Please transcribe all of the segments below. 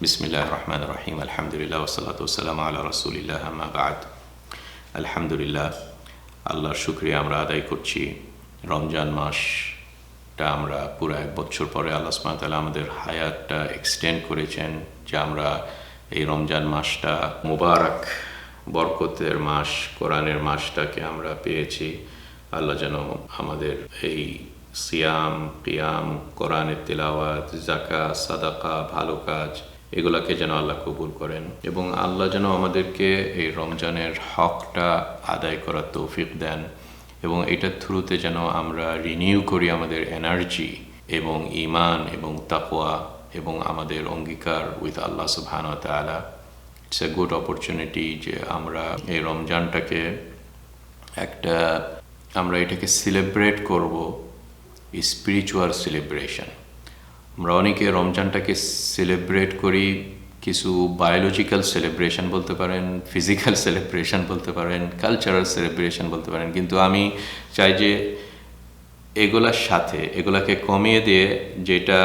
বিসমিল্লাহ রহমান রহিম আলহামদুলিল্লাহ ওসালাত ওসালাম আল্লাহ রসুলিল্লাহ আম্মা বাদ আলহামদুলিল্লাহ আল্লাহর শুক্রিয়া আমরা আদায় করছি রমজান মাসটা আমরা পুরো এক বছর পরে আল্লাহ সুবহানাহু আমাদের হায়াতটা এক্সটেন্ড করেছেন যে আমরা এই রমজান মাসটা মুবারক বরকতের মাস কোরআনের মাসটাকে আমরা পেয়েছি আল্লাহ যেন আমাদের এই সিয়াম কিয়াম কোরআনের তেলাওয়াত জাকা সাদাকা ভালো কাজ এগুলাকে যেন আল্লাহ কবুল করেন এবং আল্লাহ যেন আমাদেরকে এই রমজানের হকটা আদায় করার তৌফিক দেন এবং এটার থ্রুতে যেন আমরা রিনিউ করি আমাদের এনার্জি এবং ইমান এবং তাকোয়া এবং আমাদের অঙ্গীকার উইথ আল্লাহ সুবহান তালা ইটস এ গুড অপরচুনিটি যে আমরা এই রমজানটাকে একটা, আমরা এটাকে সেলিব্রেট করব স্পিরিচুয়াল সেলিব্রেশন আমরা অনেকে রমজানটাকে সেলিব্রেট করি, কিছু বায়োলজিক্যাল সেলিব্রেশন বলতে পারেন ফিজিক্যাল সেলিব্রেশন বলতে পারেন কালচারাল সেলিব্রেশন বলতে পারেন। কিন্তু আমি চাই যে এগুলার সাথে, এগুলাকে কমিয়ে দিয়ে যেটা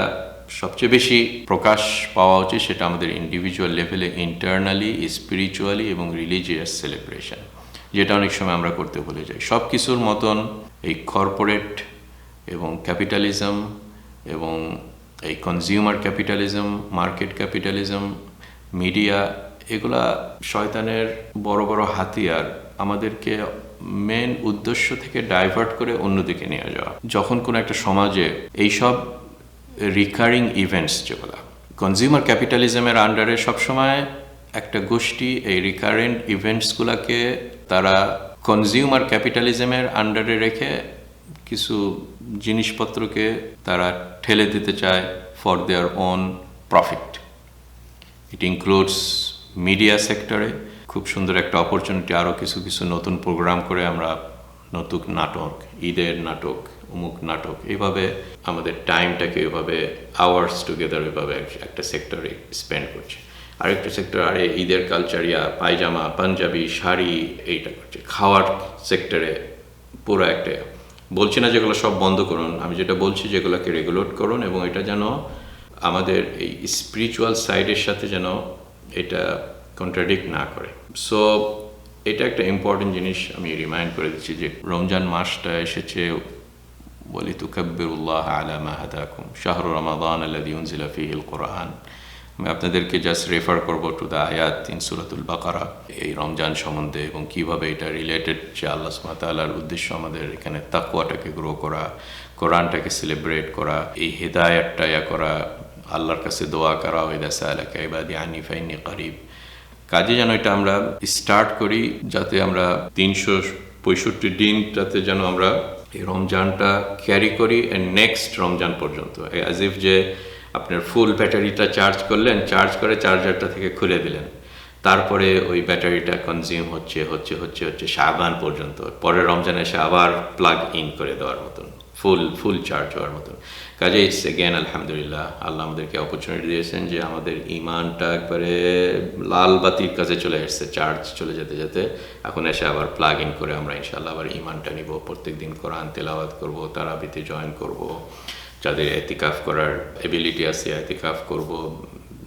সবচেয়ে বেশি প্রকাশ পাওয়া উচিত সেটা আমাদের ইন্ডিভিজুয়াল লেভেলে ইন্টারনালি স্পিরিচুয়ালি এবং রিলিজিয়াস সেলিব্রেশন যেটা অনেক সময় আমরা করতে ভুলে যাই। সব কিছুর মতন এই কর্পোরেট এবং ক্যাপিটালিজম এবং এই consumer capitalism market capitalism media এগুলা শয়তানের বড় বড় হাতিয়ার আমাদেরকে মেন উদ্দেশ্য থেকে ডাইভার্ট করে অন্যদিকে নিয়ে যাওয়া। যখন কোনো একটা সমাজে এইসব রিকারিং ইভেন্টস যেগুলো কনজিউমার ক্যাপিটালিজমের আন্ডারে সবসময় একটা গোষ্ঠী এই রিকারেন্ট ইভেন্টসগুলোকে তারা কনজিউমার ক্যাপিটালিজমের আন্ডারে রেখে কিছু জিনিসপত্রকে তারা ঠেলে দিতে চায় for their own profit it includes media সেক্টরে খুব সুন্দর একটা অপরচুনিটি আরও কিছু কিছু নতুন প্রোগ্রাম করে আমরা নতুন নাটক, ঈদের নাটক, অমুক নাটক এইভাবে আমাদের টাইমটাকে এভাবে আওয়ার্স টুগেদার এভাবে একটা সেক্টরে স্পেন্ড করছে। আরেকটা সেক্টর আরে ঈদের কালচারিয়া পায়জামা, পাঞ্জাবি, শাড়ি, এইটা করছে। খাওয়ার সেক্টরে পুরো একটা বলছি না যেগুলো সব বন্ধ করুন, আমি যেটা বলছি যেগুলোকে রেগুলেট করুন এবং এটা যেন আমাদের এই স্পিরিচুয়াল সাইডের সাথে যেন এটা কন্ট্রাডিক্ট না করে। সো এটা একটা ইম্পর্টেন্ট জিনিস আমি রিমাইন্ড করে দিচ্ছি যে রমজান মাসটা এসেছে বলি তুকাব্বিরুল্লাহ আলা মা হাদাকুম, শাহরু রমাদান আল্লাযী উনজিলা ফীহিল কোরআন। আমি আপনাদেরকে জাস্ট রেফার করব টু দ্য আয়াত ইন সুরাতুল বাকারা, এই রমজান সম্বন্ধে এবং কীভাবে এটা রিলেটেড যে আল্লাহ সুমাতাল্লাহর উদ্দেশ্য আমাদের এখানে তাকুয়াটাকে গ্রো করা, কোরআনটাকে সেলিব্রেট করা, এই হেদায়তটা ইয়া করা, আল্লাহর কাছে দোয়া করা ওইদা সালাকা ইবাদি আনি ফাইনি করিব। কাজে যেন এটা আমরা স্টার্ট করি যাতে আমরা তিনশো পঁয়ষট্টি দিনটাতে যেন আমরা এই রমজানটা ক্যারি করি অ্যান্ড নেক্সট রমজান পর্যন্ত। অ্যাজ ইফ যে আপনার ফুল ব্যাটারিটা চার্জ করলেন চার্জ করে চার্জারটা থেকে খুলে দিলেন। তারপরে ওই ব্যাটারিটা কনজিউম হচ্ছে হচ্ছে হচ্ছে হচ্ছে শাহবান পর্যন্ত। পরের রমজানে এসে আবার প্লাগ ইন করে দেওয়ার মতন ফুল ফুল চার্জ হওয়ার মতন। কাজে ইটস এগেন আলহামদুলিল্লাহ, আল্লাহ আমাদেরকে অপরচুনিটি দিয়েছেন যে আমাদের ইমানটা একবারে লাল বাতির কাছে চলে এসছে চার্জ চলে যেতে যেতে। এখন এসে আবার প্লাগ ইন করে আমরা ইনশাল্লাহ আবার ইমানটা নিব। প্রত্যেক দিন কোরআন তেলাওয়াত করব, তারাবিতে জয়েন করব। যাদের এতিকাফ করার এবিলিটি আছে এতিকাফ করব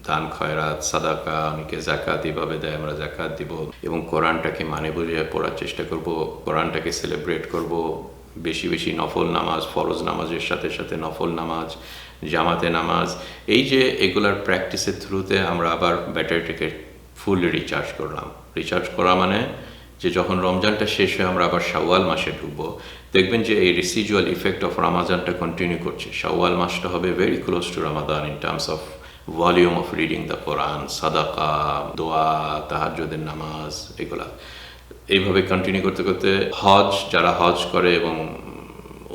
দান খয়রাত সাদাকা অনেকে জাকাত এভাবে দেয় আমরা জাকাত দিব এবং কোরআনটাকে মানে বুঝে পড়ার চেষ্টা করব কোরআনটাকে সেলিব্রেট করব। বেশি বেশি নফল নামাজ, ফরজ নামাজের সাথে সাথে নফল নামাজ, জামাতে নামাজ, এই যে এগুলার প্র্যাকটিসের থ্রুতে আমরা আবার ব্যাটারিটাকে ফুল রিচার্জ করলাম। রিচার্জ করা মানে যে যখন রমজানটা শেষ হয়ে আমরা আবার শাওয়াল মাসে ঢুকবো, দেখবেন যে এই রিসিজুয়াল ইফেক্ট অফ রামাজানটা কন্টিনিউ করছে। শাওয়াল মাসটা হবে very close to Ramadan in terms of volume of reading the Quran সাদাকা দোয়া তাহাজুদের নামাজ এগুলা। এইভাবে কন্টিনিউ করতে করতে হজ, যারা হজ করে এবং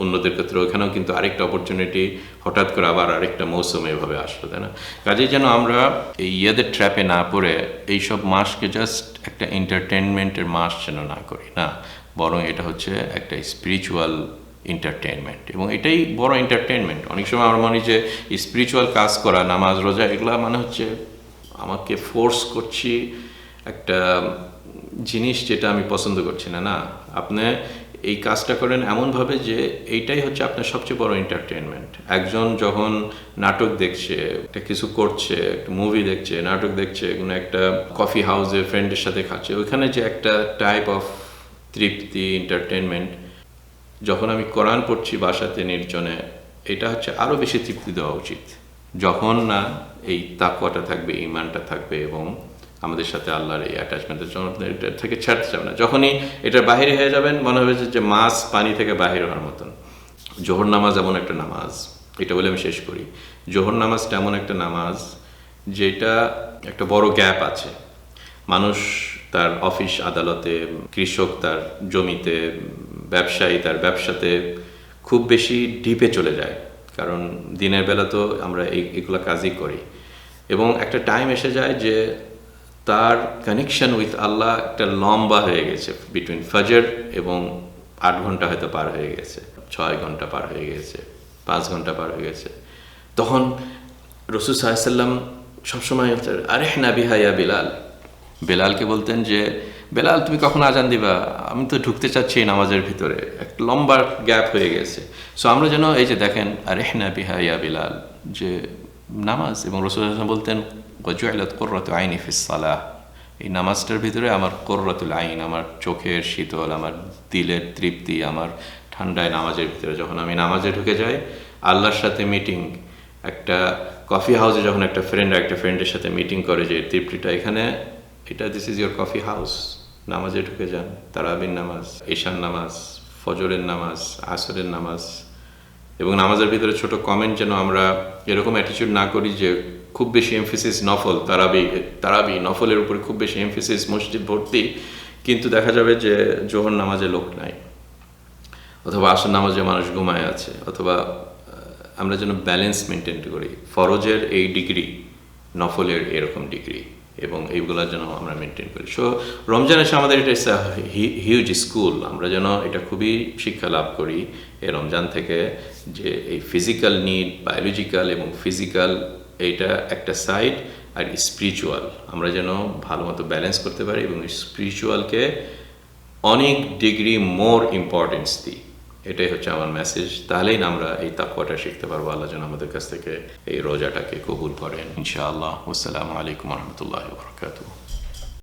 অন্যদের ক্ষেত্রে ওখানেও কিন্তু আরেকটা অপরচুনিটি হঠাৎ করে আবার আরেকটা মৌসুম এভাবে আসলো, তাই না? কাজেই যেন আমরা এই ইয়েদের ট্র্যাপে না পড়ে, এইসব মাসকে জাস্ট একটা এন্টারটেনমেন্টের মাস যেন না করি, না? বরং এটা হচ্ছে একটা স্পিরিচুয়াল এন্টারটেনমেন্ট এবং এটাই বড় এন্টারটেনমেন্ট অনেক সময় আমার মনে যে স্পিরিচুয়াল কাজ করা, নামাজ, রোজা, এগুলা মানে হচ্ছে আমাকে ফোর্স করছি একটা জিনিস যেটা আমি পছন্দ করছি না না? আপনি এই কাজটা করেন এমনভাবে যে এইটাই হচ্ছে আপনার সবচেয়ে বড় এন্টারটেনমেন্ট একজন যখন নাটক দেখছে, একটা কিছু করছে, একটা মুভি দেখছে, নাটক দেখছে, কোনো একটা কফি হাউসে ফ্রেন্ডের সাথে খাচ্ছে, ওইখানে যে একটা টাইপ অফ তৃপ্তি এন্টারটেনমেন্ট যখন আমি কোরআন পড়ছি বাসাতে নির্জনে, এটা হচ্ছে আরও বেশি তৃপ্তি দেওয়া উচিত। যখন না এই তাকুয়াটা থাকবে ইমানটা থাকবে এবং আমাদের সাথে আল্লাহর এই অ্যাটাচমেন্টের জন্য এটা থেকে ছাড়তে যাবে না। যখনই এটা বাহিরে হয়ে যাবেন, মনে হবে যে- মাছ পানি থেকে বাহির হওয়ার মতন। জোহর নামাজ এমন একটা নামাজ, এটা বলে আমি শেষ করি। জোহর নামাজটা এমন একটা নামাজ যেটা একটা বড় গ্যাপ আছে। মানুষ তার অফিস আদালতে, কৃষক তার জমিতে, ব্যবসায়ী তার ব্যবসাতে খুব বেশি ডিপে চলে যায়। কারণ দিনের বেলা তো আমরা এই, এগুলো কাজই করি। এবং একটা টাইম এসে যায় যে তার কানেকশন উইথ আল্লাহ একটা লম্বা হয়ে গেছে বিটুইন ফজর এবং আট ঘণ্টা হয়তো পার হয়ে গেছে, ছয় ঘণ্টা পার হয়ে গেছে, পাঁচ ঘণ্টা পার হয়ে গেছে। তখন রসুল সাহাশাল্লাম সবসময় হচ্ছে আরে না বিহাইয়া বিলাল। বেলালকে বলতেন যে, বেলাল, তুমি কখন আজান দিবা? আমি তো ঢুকতে চাচ্ছি নামাজের ভিতরে। একটা লম্বা গ্যাপ হয়ে গেছে। সো আমরা যেন এই যে দেখেন আরেহনা বিহাইয়া বিলাল। যে নামাজ এবং রসুল বলতেন গজুয়ালত কোর্রত আইনি ফিসালাহ এই নামাজটার ভিতরে আমার কোর্রতুল আইন, আমার চোখের শীতল, আমার দিলের তৃপ্তি, আমার ঠান্ডায় নামাজের ভিতরে যখন আমি নামাজে ঢুকে যাই, আল্লাহর সাথে মিটিং, একটা কফি হাউসে যখন একটা ফ্রেন্ড একটা ফ্রেন্ডের সাথে মিটিং করে যে, তৃপ্তিটা এখানে, এটা this is your coffee house নামাজে ঢুকে যান তারাবিন নামাজ ঈশান নামাজ, ফজরের নামাজ, আসরের নামাজ। এবং নামাজের ভিতরে ছোট কমেন্ট যেন আমরা এরকম অ্যাটিচিউড না করি যে খুব বেশি এমফিসিস নফল, তারাবি তারাবি নফলের উপরে খুব বেশি এমফিসিস মসজিদ ভর্তি, কিন্তু দেখা যাবে যে জোহর নামাজে লোক নাই, অথবা আসর নামাজে মানুষ ঘুমায় আছে, অথবা আমরা যেন ব্যালেন্স মেনটেন করি। ফরজের এই ডিগ্রি নফলের এরকম ডিগ্রি এবং এইগুলো যেন আমরা মেনটেন করি। সো রমজান এসে আমাদের এটা হিউজ স্কুল আমরা যেন এটা খুবই শিক্ষা লাভ করি, এই রমজান থেকে যে এই ফিজিক্যাল নিড বায়োলজিক্যাল এবং ফিজিক্যাল এইটা একটা সাইড আর স্পিরিচুয়াল আমরা যেন ভালো মতো ব্যালেন্স করতে পারি এবং স্পিরিচুয়ালকে অনেক ডিগ্রি মোর ইম্পর্টেন্স দিই। এটাই হচ্ছে আমার মেসেজ তাহলেই না আমরা এই তাকুয়াটা শিখতে পারব। আল্লাহ যেন আমাদের কাছ থেকে এই রোজাটাকে কবুল করেন। ইনশাআল্লাহ। আসসালামু আলাইকুম রহমতুল্লাহ বরকাতুহ।